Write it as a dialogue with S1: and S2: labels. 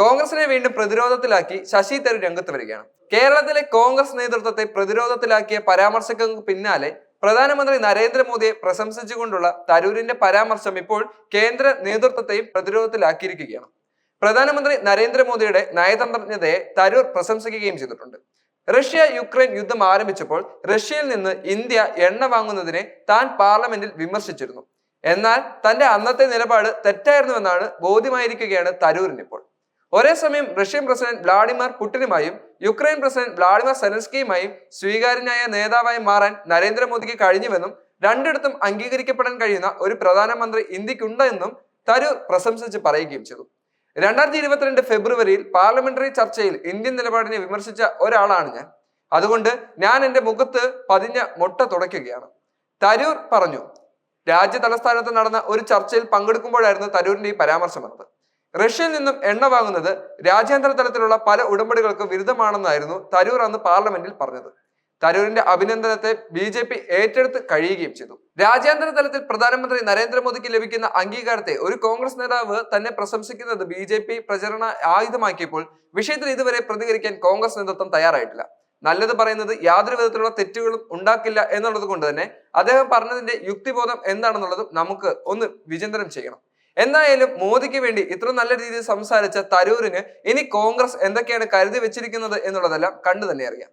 S1: കോൺഗ്രസിനെ വീണ്ടും പ്രതിരോധത്തിലാക്കി ശശി തരൂർ രംഗത്ത് വരികയാണ്. കേരളത്തിലെ കോൺഗ്രസ് നേതൃത്വത്തെ പ്രതിരോധത്തിലാക്കിയ പരാമർശങ്ങൾക്ക് പിന്നാലെ പ്രധാനമന്ത്രി നരേന്ദ്രമോദിയെ പ്രശംസിച്ചുകൊണ്ടുള്ള തരൂരിന്റെ പരാമർശം ഇപ്പോൾ കേന്ദ്ര നേതൃത്വത്തെയും പ്രതിരോധത്തിലാക്കിയിരിക്കുകയാണ്. പ്രധാനമന്ത്രി നരേന്ദ്രമോദിയുടെ നയതന്ത്രജ്ഞതയെ തരൂർ പ്രശംസിക്കുകയും ചെയ്തിട്ടുണ്ട്. റഷ്യ യുക്രൈൻ യുദ്ധം ആരംഭിച്ചപ്പോൾ റഷ്യയിൽ നിന്ന് ഇന്ത്യ എണ്ണ വാങ്ങുന്നതിനെ താൻ പാർലമെന്റിൽ വിമർശിച്ചിരുന്നു. എന്നാൽ തന്റെ അന്നത്തെ നിലപാട് തെറ്റായിരുന്നുവെന്നാണ് ബോധ്യമായിരിക്കുകയാണ് തരൂരിന് ഇപ്പോൾ ഒരേ സമയം റഷ്യൻ പ്രസിഡന്റ് വ്ളാഡിമിർ പുടിനുമായും യുക്രൈൻ പ്രസിഡന്റ് വ്ളാഡിമിർ സെലൻസ്കിയുമായും സ്വീകാര്യനായ നേതാവായി മാറാൻ നരേന്ദ്രമോദിക്ക് കഴിഞ്ഞുവെന്നും രണ്ടിടത്തും അംഗീകരിക്കപ്പെടാൻ കഴിയുന്ന ഒരു പ്രധാനമന്ത്രി ഇന്ത്യക്കുണ്ടെന്നും തരൂർ പ്രശംസിച്ച് പറയുകയും ചെയ്തു. രണ്ടായിരത്തി ഇരുപത്തിരണ്ട് ഫെബ്രുവരിയിൽ പാർലമെന്ററി ചർച്ചയിൽ ഇന്ത്യൻ നിലപാടിനെ വിമർശിച്ച ഒരാളാണ് ഞാൻ. അതുകൊണ്ട് ഞാൻ എന്റെ മുഖത്ത് പതിഞ്ഞ മുട്ട തുടയ്ക്കുകയാണ്. തരൂർ പറഞ്ഞു രാജ്യ തലസ്ഥാനത്ത് നടന്ന ഒരു ചർച്ചയിൽ പങ്കെടുക്കുമ്പോഴായിരുന്നു തരൂരിന്റെ ഈ പരാമർശം വന്നത്. റഷ്യയിൽ നിന്നും എണ്ണ വാങ്ങുന്നത് രാജ്യാന്തര തലത്തിലുള്ള പല ഉടമ്പടികൾക്ക് വിരുദ്ധമാണെന്നായിരുന്നു തരൂർ അന്ന് പാർലമെന്റിൽ പറഞ്ഞത്. തരൂരിന്റെ അഭിനന്ദനത്തെ ബി ജെ പി ഏറ്റെടുത്ത് കഴിയുകയും ചെയ്തു. രാജ്യാന്തര തലത്തിൽ പ്രധാനമന്ത്രി നരേന്ദ്രമോദിക്ക് ലഭിക്കുന്ന അംഗീകാരത്തെ ഒരു കോൺഗ്രസ് നേതാവ് തന്നെ പ്രശംസിക്കുന്നത് ബി ജെ പി പ്രചരണ ആയുധമാക്കിയപ്പോൾ വിഷയത്തിൽ ഇതുവരെ പ്രതികരിക്കാൻ കോൺഗ്രസ് നേതൃത്വം തയ്യാറായിട്ടില്ല. നല്ലത് പറയുന്നത് യാതൊരു വിധത്തിലുള്ള തെറ്റുകളും ഉണ്ടാക്കില്ല എന്നുള്ളത് കൊണ്ട് തന്നെ അദ്ദേഹം പറഞ്ഞതിന്റെ യുക്തിബോധം എന്താണെന്നുള്ളതും നമുക്ക് ഒന്ന് വിചിന്തനം ചെയ്യണം. എന്തായാലും മോദിക്ക് വേണ്ടി ഇത്ര നല്ല രീതിയിൽ സംസാരിച്ച തരൂരിന് ഇനി കോൺഗ്രസ് എന്തൊക്കെയാണ് കരുതി വെച്ചിരിക്കുന്നത് എന്നുള്ളതെല്ലാം കണ്ടു തന്നെ അറിയാം.